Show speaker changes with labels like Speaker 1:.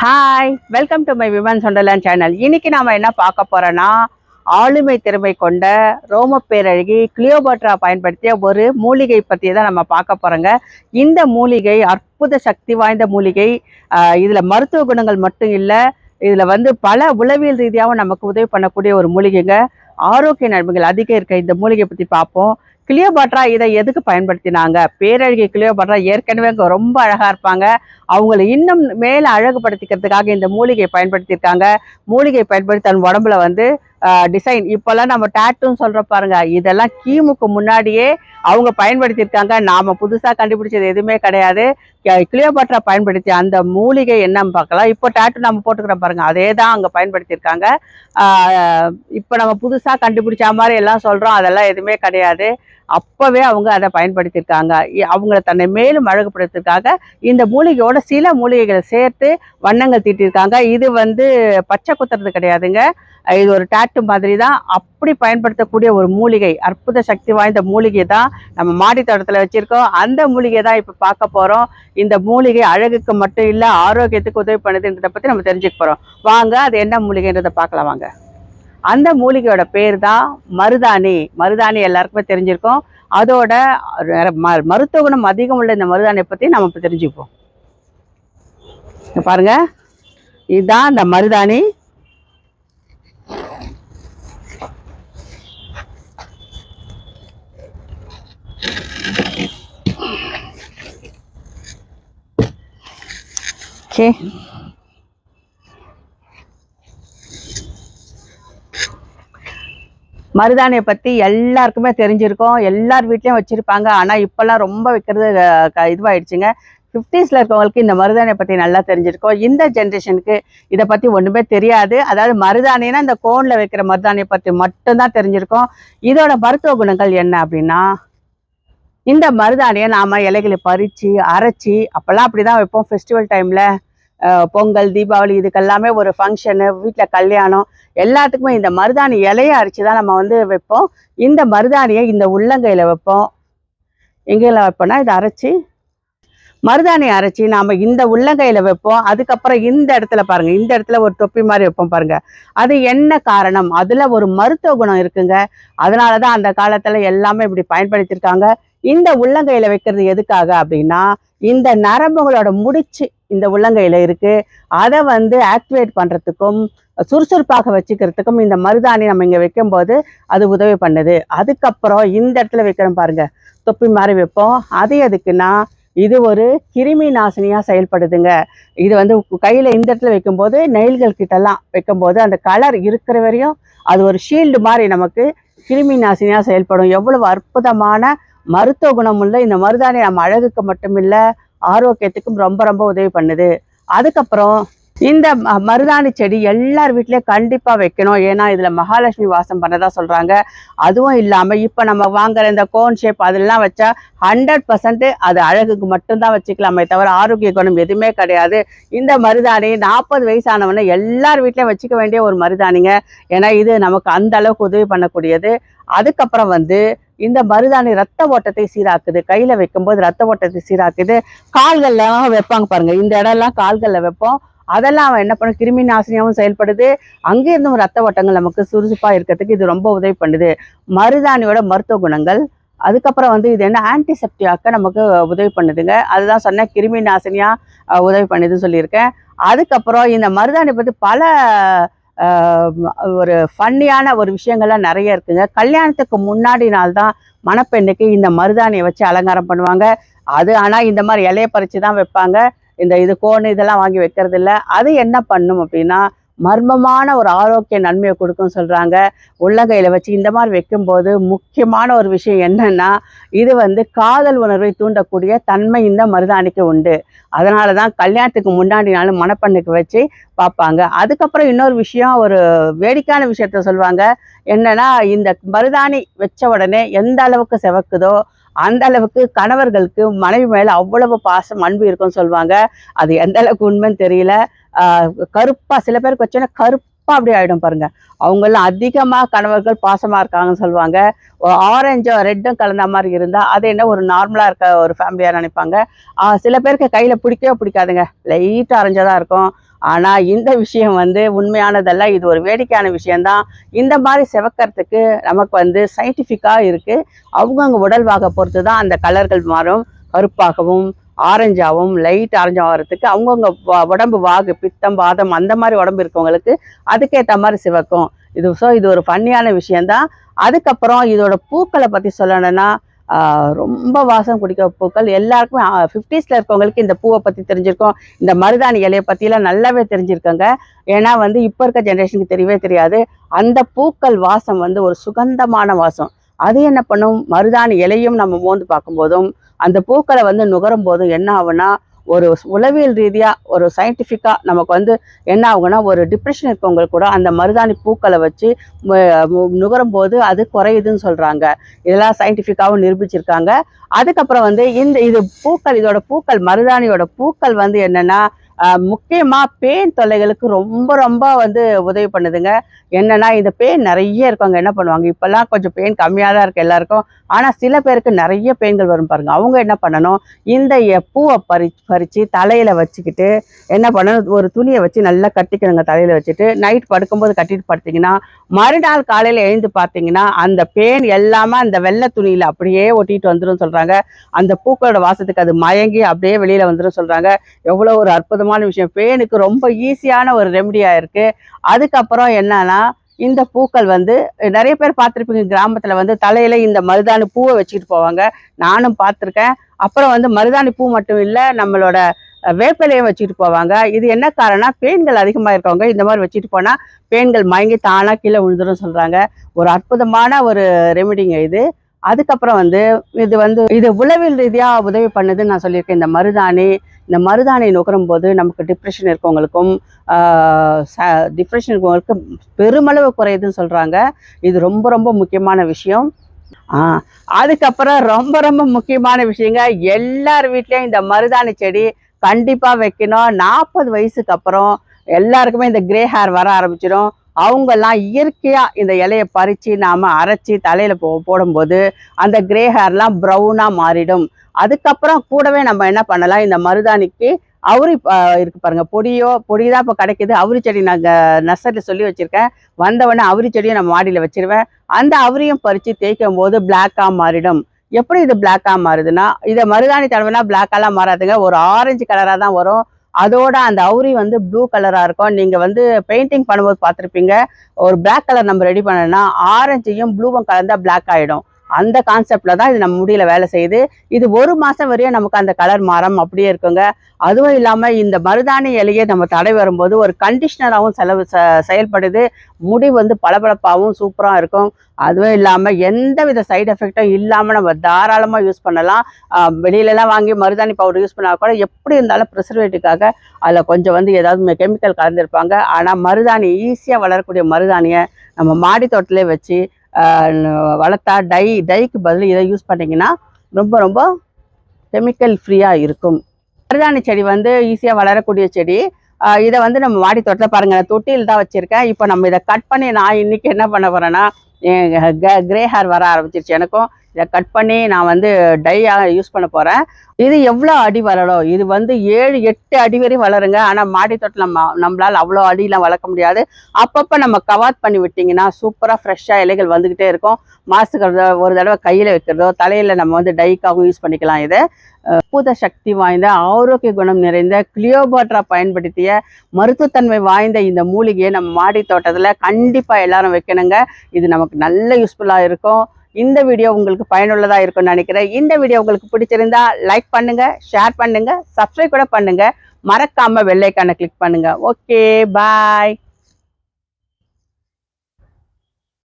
Speaker 1: Hi welcome to my women wonderland channel இன்னைக்கு நாம் என்ன பார்க்க போகிறோன்னா ஆளுமை திறமை கொண்ட ரோம பேரழகி கிளியோபட்ரா பயன்படுத்திய ஒரு மூலிகை பற்றி தான் நம்ம பார்க்க போகிறோங்க இந்த மூலிகை அற்புத சக்தி வாய்ந்த மூலிகை. இதில் மருத்துவ குணங்கள் மட்டும் இல்லை இதில் வந்து பல உளவியல் ரீதியாகவும் நமக்கு உதவி பண்ணக்கூடிய ஒரு மூலிகைங்க. ஆரோக்கிய நன்மைகள் அதிகம் இருக்க இந்த மூலிகை பற்றி பார்ப்போம். கிளியோபாட்ரா இதை எதுக்கு பயன்படுத்தினாங்க? பேரழகி கிளியோபாட்ரா ஏற்கனவே ரொம்ப அழகாக இருப்பாங்க. அவங்கள இன்னும் மேலே அழகுபடுத்திக்கிறதுக்காக இந்த மூலிகையை பயன்படுத்தியிருக்காங்க. மூலிகையை பயன்படுத்தி தன் உடம்புல வந்து டிசைன் இப்போல்லாம் நம்ம டேட்டுன்னு சொல்கிற பாருங்க இதெல்லாம் கீமுக்கு முன்னாடியே அவங்க பயன்படுத்தியிருக்காங்க. நாம புதுசா கண்டுபிடிச்சது எதுவுமே கிடையாது. கிளியோபாட்ரா பயன்படுத்தி அந்த மூலிகை என்னன்னு பார்க்கலாம். இப்போ டேட்டு நம்ம போட்டுக்கிறோம் பாருங்க அதே தான் அங்கே பயன்படுத்தியிருக்காங்க. ஆஹ் இப்போ நம்ம புதுசா கண்டுபிடிச்ச மாதிரி எல்லாம் சொல்றோம் அதெல்லாம் எதுவுமே கிடையாது. அப்பவே அவங்க அதை பயன்படுத்தியிருக்காங்க. அவங்கள தன்னை மேலும் அழகுபடுத்துறதுக்காக இந்த மூலிகையோட சில மூலிகைகளை சேர்த்து வண்ணங்கள் தீட்டியிருக்காங்க. இது வந்து பச்சை குத்துறது கிடையாதுங்க. இது ஒரு டேட் டாட்டு மாதிரி தான் அப்படி பயன்படுத்தக்கூடிய ஒரு மூலிகை அற்புத சக்தி வாய்ந்த மூலிகை தான் நம்ம மாடி தோட்டத்தில் வச்சிருக்கோம். அந்த மூலிகை தான் இப்போ பார்க்க போறோம். இந்த மூலிகை அழகுக்கு மட்டும் இல்லை ஆரோக்கியத்துக்கு உதவி பண்ணுதுன்றதை பற்றி நம்ம தெரிஞ்சுக்க போறோம். வாங்க அது என்ன மூலிகைன்றதை பார்க்கலாம் வாங்க. அந்த மூலிகையோட பேர் தான் மருதாணி. மருதாணி எல்லாருக்குமே தெரிஞ்சிருக்கோம். அதோட ம- மருத்துவ குணம் அதிகம் உள்ள இந்த மருதாணியை பற்றி நம்ம இப்போ தெரிஞ்சுப்போம். பாருங்க. இதுதான் இந்த மருதாணி. சரி மருதாணியை பற்றி எல்லாருக்குமே தெரிஞ்சிருக்கோம். எல்லார் வீட்லேயும் வச்சுருப்பாங்க. ஆனால் இப்போல்லாம் ரொம்ப வைக்கிறது க- இதுவாயிடுச்சுங்க. ஃபிஃப்டீஸில் இருக்கவங்களுக்கு இந்த மருதாணியை பற்றி நல்லா தெரிஞ்சிருக்கோம். இந்த ஜென்ரேஷனுக்கு இதை பற்றி ஒன்றுமே தெரியாது. அதாவது மருதாணினா இந்த கோனில் வைக்கிற மருதாணியை பற்றி மட்டும்தான் தெரிஞ்சிருக்கோம். இதோட மருத்துவ குணங்கள் என்ன அப்படின்னா இந்த மருதாணியை நாம் இலைகளை பறித்து அரைச்சி அப்போல்லாம் அப்படி தான் வைப்போம். ஃபெஸ்டிவல் டைமில் பொங்கல் தீபாவளி இதுக்கெல்லாமே ஒரு ஃபங்க்ஷனு வீட்டில் கல்யாணம் எல்லாத்துக்குமே இந்த மருதாணி இலையை அரைச்சி தான் நம்ம வந்து வைப்போம். இந்த மருதாணியை இந்த உள்ளங்கையில் வைப்போம். எங்கேயில் வைப்போம்னா இதை அரைச்சி மருதாணி அரைச்சி நாம் இந்த உள்ளங்கையில் வைப்போம். அதுக்கப்புறம் இந்த இடத்துல பாருங்கள் இந்த இடத்துல ஒரு தொப்பி மாதிரி வைப்போம் பாருங்கள் அது என்ன காரணம்? அதில் ஒரு மருத்துவ குணம் இருக்குங்க. அதனால தான் அந்த காலத்தில் எல்லாமே இப்படி பயன்படுத்தியிருக்காங்க. இந்த உள்ளங்கையில் வைக்கிறது எதுக்காக அப்படின்னா இந்த நரம்புகளோட முடிச்சு இந்த உள்ளங்கையில் இருக்குது அதை வந்து ஆக்டிவேட் பண்ணுறதுக்கும் சுறுசுறுப்பாக வச்சுக்கிறதுக்கும் இந்த மருதாணி நம்ம இங்கே வைக்கும்போது அது உதவி பண்ணுது. அதுக்கப்புறம் இந்த இடத்துல வைக்கிறோம் பாருங்கள் தொப்பி மாதிரி வைப்போம். அது எதுக்குன்னா இது ஒரு கிருமி நாசினியாக செயல்படுதுங்க. இது வந்து கையில் இந்த இடத்துல வைக்கும்போது நெயில்கள் கிட்டலாம் வைக்கும்போது அந்த கலர் இருக்கிற வரையும் அது ஒரு ஷீல்டு மாதிரி நமக்கு கிருமி நாசினியாக செயல்படும். எவ்வளவு அற்புதமான மருத்துவ குணமுள்ள இந்த மருதாணி நம்ம அழகுக்கு மட்டுமில்லை ஆரோக்கியத்துக்கும் ரொம்ப ரொம்ப உதவி பண்ணுது. அதுக்கப்புறம் இந்த ம- மருதாணி செடி எல்லார் வீட்லயும் கண்டிப்பா வைக்கணும். ஏன்னா இதுல மகாலட்சுமி வாசம் பண்ணதா சொல்றாங்க. அதுவும் இல்லாம இப்ப நம்ம வாங்குற இந்த கோன் ஷேப் அதெல்லாம் வச்சா ஹண்ட்ரட் பர்சன்ட் அது அழகுக்கு மட்டும்தான் வச்சுக்கலாமே தவிர ஆரோக்கிய குணம் எதுவுமே கிடையாது. இந்த மருதாணி நாற்பது வயசானவன எல்லார் வீட்லயும் வச்சுக்க வேண்டிய ஒரு மருதாணிங்க. ஏன்னா இது நமக்கு அந்த அளவுக்கு உதவி பண்ணக்கூடியது. அதுக்கப்புறம் வந்து இந்த மருதாணி ரத்த ஓட்டத்தை சீராக்குது. கையில வைக்கும்போது ரத்த ஓட்டத்தை சீராக்குது. கால்கள்லாம் வைப்பாங்க பாருங்க. இந்த இடம்லாம் கால்கள்ல வைப்போம். அதெல்லாம் அவன் என்ன பண்ணும் கிருமி நாசினியாகவும் செயல்படுது. அங்கேருந்தும் ரத்த ஓட்டங்கள் நமக்கு சுறுசுப்பாக இருக்கிறதுக்கு இது ரொம்ப உதவி பண்ணுது. மருதாணியோட மருத்துவ குணங்கள். அதுக்கப்புறம் வந்து இது என்ன ஆன்டிசெப்டியாக்க நமக்கு உதவி பண்ணுதுங்க. அதுதான் சொன்னேன் கிருமி நாசினியாக உதவி பண்ணுதுன்னு சொல்லியிருக்கேன். அதுக்கப்புறம் இந்த மருதாணி பற்றி பல ஒரு ஃபன்னியான ஒரு விஷயங்கள்லாம் நிறைய இருக்குங்க. கல்யாணத்துக்கு முன்னாடி நாள் தான் மணப்பெண்ணுக்கு இந்த மருதாணியை வச்சு அலங்காரம் பண்ணுவாங்க. அது ஆனால் இந்த மாதிரி இலையை பறித்து தான் வைப்பாங்க. இந்த இது கோன் இதெல்லாம் வாங்கி வைக்கிறது இல்லை அது என்ன பண்ணும் அப்படின்னா மர்மமான ஒரு ஆரோக்கிய நன்மையை கொடுக்கும் சொல்கிறாங்க உள்ளங்கையில் வச்சு இந்த மாதிரி வைக்கும்போது முக்கியமான ஒரு விஷயம் என்னன்னா இது வந்து காதல் உணர்வை தூண்டக்கூடிய தன்மை இந்த மருதாணிக்கு உண்டு. அதனால தான் கல்யாணத்துக்கு முன்னாடி நாளும் மணப்பெண்ணுக்கு வச்சு பார்ப்பாங்க அதுக்கப்புறம் இன்னொரு விஷயம் ஒரு வேடிக்கையான விஷயத்த சொல்லுவாங்க என்னன்னா இந்த மருதாணி வச்ச உடனே எந்த அளவுக்கு செவக்குதோ அந்த அளவுக்கு கணவர்களுக்கு மனைவி மேல அவ்வளவு பாசம் அன்பு இருக்கும்னு சொல்லுவாங்க. அது எந்த அளவுக்கு உண்மைன்னு தெரியல. ஆஹ் கருப்பா சில பேருக்கு வச்சோன்னா கருப்பு அப்படி ஆகிடும் பாருங்க. அவங்கெல்லாம் அதிகமாக கணவர்கள் பாசமாக இருக்காங்கன்னு சொல்லுவாங்க. ஆரஞ்சும் ரெட்டும் கலந்த மாதிரி இருந்தால் அது என்ன ஒரு நார்மலாக இருக்க ஒரு ஃபேமிலியாக நினைப்பாங்க. சில பேருக்கு கையில் பிடிக்கவே பிடிக்காதுங்க. லைட் ஆரஞ்சா தான் இருக்கும். ஆனால் இந்த விஷயம் வந்து உண்மையானதல்ல. இது ஒரு வேடிக்கையான விஷயம்தான். இந்த மாதிரி செவக்கிறதுக்கு நமக்கு வந்து சயின்டிஃபிக்காக இருக்குது அவங்கவுங்க உடல்வாக பொறுத்து தான் அந்த கலர்கள் மாறும். கருப்பாகவும் ஆரஞ்சாகவும் லைட் ஆரஞ்சாக ஆகிறதுக்கு அவங்கவுங்க வ- உடம்பு வாகு பித்தம் பாதம் அந்த மாதிரி உடம்பு இருக்கவங்களுக்கு அதுக்கேற்ற மாதிரி சிவக்கும். இது ஸோ இது ஒரு ஃபன்னியான விஷயந்தான் அதுக்கப்புறம் இதோட பூக்களை பற்றி சொல்லணும்னா ரொம்ப வாசம் குடிக்கிற பூக்கள் எல்லாருக்குமே ஃபிஃப்டிஸில் இருக்கவங்களுக்கு இந்த பூவை பற்றி தெரிஞ்சிருக்கும். இந்த மருதாணி இலையை பற்றிலாம் நல்லாவே தெரிஞ்சிருக்கங்க. ஏன்னா வந்து இப்போ இருக்க ஜென்ரேஷனுக்கு தெரியவே தெரியாது. அந்த பூக்கள் வாசம் வந்து ஒரு சுகந்தமான வாசம். அது என்ன பண்ணும்? மருதாணி இலையும் நம்ம மோந்து பார்க்கும்போதும் அந்த பூக்களை வந்து நுகரும் போது என்ன ஆகும்னா ஒரு உளவியல் ரீதியாக ஒரு சயின்டிஃபிக்காக நமக்கு வந்து என்ன ஆகும்னா ஒரு டிப்ரெஷன் இருக்கவங்களுக்கு கூட அந்த மருதாணி பூக்களை வச்சு நுகரும் போது அது குறையுதுன்னு சொல்கிறாங்க இதெல்லாம் சயின்டிஃபிக்காகவும் நிரூபிச்சிருக்காங்க. அதுக்கப்புறம் வந்து இந்த இது பூக்கள் இதோட பூக்கள் மருதாணியோட பூக்கள் வந்து என்னென்னா முக்கியமாக பேன் தொல்லைகளுக்கு ரொம்ப ரொம்ப வந்து உதவி பண்ணுதுங்க. என்னன்னா இந்த பேன் நிறைய இருக்கவங்க என்ன பண்ணுவாங்க? இப்போல்லாம் கொஞ்சம் பெயின் கம்மியாக தான் இருக்குது எல்லாருக்கும். ஆனால் சில பேருக்கு நிறைய பெயின்கள் வரும் பாருங்கள் அவங்க என்ன பண்ணணும்? இந்த எ- பூவை பறி பறித்து தலையில் வச்சுக்கிட்டு என்ன பண்ணணும்? ஒரு துணியை வச்சு நல்லா கட்டிக்கணுங்க தலையில் வச்சுட்டு. நைட் படுக்கும்போது கட்டிட்டு படுத்தீங்கன்னா மறுநாள் காலையில் எழுந்து பார்த்தீங்கன்னா அந்த பேன் எல்லாமே அந்த வெள்ளை துணியில் அப்படியே ஒட்டிட்டு வந்துடும் சொல்கிறாங்க அந்த பூக்களோட வாசத்துக்கு அது மயங்கி அப்படியே வெளியில் வந்துடும் சொல்கிறாங்க எவ்வளோ ஒரு அற்புதமான விஷயம். பேனுக்கு ரொம்ப ஈஸியான ஒரு ரெமடியாக இருக்குது அதுக்கப்புறம் என்னன்னா இந்த பூக்கள் வந்து நிறைய பேர் பார்த்துருப்பீங்க கிராமத்தில் வந்து தலையில் இந்த மருதாணி பூவை வச்சுக்கிட்டு போவாங்க. நானும் பார்த்துருக்கேன். அப்புறம் வந்து மருதாணி பூ மட்டும் இல்லை நம்மளோட வேப்பிலையும் வச்சுட்டு போவாங்க. இது என்ன காரணம் பேன்கள் அதிகமாக இருக்கவங்க இந்த மாதிரி வச்சுட்டு போனால் பேன்கள் மயங்கி தானாக கீழே விழுந்துடும் சொல்கிறாங்க ஒரு அற்புதமான ஒரு ரெமிடிங்க இது. அதுக்கப்புறம் வந்து இது வந்து இது உளவில் ரீதியாக உதவி பண்ணுதுன்னு நான் சொல்லியிருக்கேன். இந்த மருதாணி இந்த மருதானை நுகரும் போது நமக்கு டிப்ரெஷன் இருக்கவங்களுக்கும் டிப்ரெஷன் இருக்கவங்களுக்கு பெருமளவு குறையுதுன்னு சொல்கிறாங்க இது ரொம்ப ரொம்ப முக்கியமான விஷயம். அதுக்கப்புறம் ரொம்ப ரொம்ப முக்கியமான விஷயங்க எல்லார் வீட்லேயும் இந்த மருதாணி செடி கண்டிப்பாக வைக்கணும். நாற்பது வயசுக்கு அப்புறம் எல்லாருக்குமே இந்த கிரே ஹேர் வர ஆரம்பிச்சிடும். அவங்கெல்லாம் இயற்கையாக இந்த இலையை பறித்து நாம் அரைச்சி தலையில் போ போடும்போது அந்த கிரே ஹேர்லாம் ப்ரௌனாக மாறிடும். அதுக்கப்புறம் கூடவே நம்ம என்ன பண்ணலாம்? இந்த மருதாணிக்கு அவரி இருக்கு பாருங்க பொடியோ பொடி தான் இப்போ கிடைக்குது. அவரி செடி நாங்கள் நர்சரியில் சொல்லி வச்சுருக்கேன். வந்தவொடனே அவரி செடியும் நம்ம மாடியில் வச்சிருவேன். அந்த அவரியும் பறித்து தேய்க்கும் போது பிளாக்காக மாறிடும். எப்படி இது பிளாக்காக மாறுதுன்னா இதை மருதாணி தடவைனா பிளாக்காலாம் மாறாதுங்க. ஒரு ஆரஞ்சு கலராக தான் வரும். அதோட அந்த அவுரி வந்து ப்ளூ கலராக இருக்கும். நீங்கள் வந்து பெயிண்டிங் பண்ணும்போது பார்த்துருப்பீங்க. ஒரு பிளாக் கலர் நம்ம ரெடி பண்ணோன்னா ஆரஞ்சையும் ப்ளூவும் கலந்தால் பிளாக் ஆகிடும் அந்த கான்செப்டில் தான் இது நம்ம முடியல வேலை செய்யுது. இது ஒரு மாதம் வரையும் நமக்கு அந்த கலர் மரம் அப்படியே இருக்குங்க. அதுவும் இல்லாமல் இந்த மருதாணி இலையை நம்ம தடை வரும்போது ஒரு கண்டிஷனராகவும் செலவு செயல்படுது. முடி வந்து பளபளப்பாகவும் சூப்பராக இருக்கும். அதுவும் இல்லாமல் எந்த வித சைடு எஃபெக்டும் இல்லாமல் நம்ம தாராளமாக யூஸ் பண்ணலாம். வெளியிலலாம் வாங்கி மருதாணி பவுடர் யூஸ் பண்ணால் கூட எப்படி இருந்தாலும் ப்ரிசர்வேட்டிவ்காக அதில் கொஞ்சம் வந்து ஏதாவது கெமிக்கல் கலந்துருப்பாங்க. ஆனால் மருதாணி ஈஸியாக வளரக்கூடிய மருதாணியை நம்ம மாடி தோட்டத்திலே வச்சு வளர்த்தா டை டைக்கு பதில் இதை யூஸ் பண்ணீங்கன்னா ரொம்ப ரொம்ப கெமிக்கல் ஃப்ரீயாக இருக்கும். மருதாணி செடி வந்து ஈஸியாக வளரக்கூடிய செடி. இதை வந்து நம்ம மாடி தோட்டத்தில் பாருங்கள் தொட்டியில் தான் வச்சுருக்கேன். இப்போ நம்ம இதை கட் பண்ணி நான் இன்றைக்கி என்ன பண்ண போகிறேன்னா கிரே ஹேர் வர ஆரம்பிச்சிருச்சு எனக்கும். இதை கட் பண்ணி நான் வந்து டையாக யூஸ் பண்ண போகிறேன் இது எவ்வளோ அடி வளரும்? இது வந்து ஏழு எட்டு அடி வரையும் வளருங்க. ஆனால் மாடி தோட்டம் நம்ம நம்மளால் அவ்வளோ அடியெலாம் வளர்க்க முடியாது. அப்பப்போ நம்ம கவாத் பண்ணி விட்டிங்கன்னா சூப்பராக ஃப்ரெஷ்ஷாக இலைகள் வந்துக்கிட்டே இருக்கும். மாசுக்கிறதோ ஒரு தடவை- கையில் வைக்கிறதோ தலையில் நம்ம வந்து டைக்காகவும் யூஸ் பண்ணிக்கலாம் இதை. பூத சக்தி வாய்ந்த ஆரோக்கிய குணம் நிறைந்த கிளியோபாட்ரா பயன்படுத்திய மருத்துவத்தன்மை வாய்ந்த இந்த மூலிகையை நம்ம மாடி தோட்டத்தில் கண்டிப்பாக எல்லாரும் வைக்கணுங்க. இது நமக்கு நல்ல யூஸ்ஃபுல்லாக இருக்கும். இந்த வீடியோ உங்களுக்கு பயனுள்ளதாக இருக்கும்னு நினைக்கிறேன். இந்த வீடியோ உங்களுக்கு பிடிச்சிருந்தா லைக் பண்ணுங்க ஷேர் பண்ணுங்க சப்ஸ்கிரைப் கூட பண்ணுங்க. மறக்காம வெள்ளைக்கான கிளிக் பண்ணுங்க. Okay bye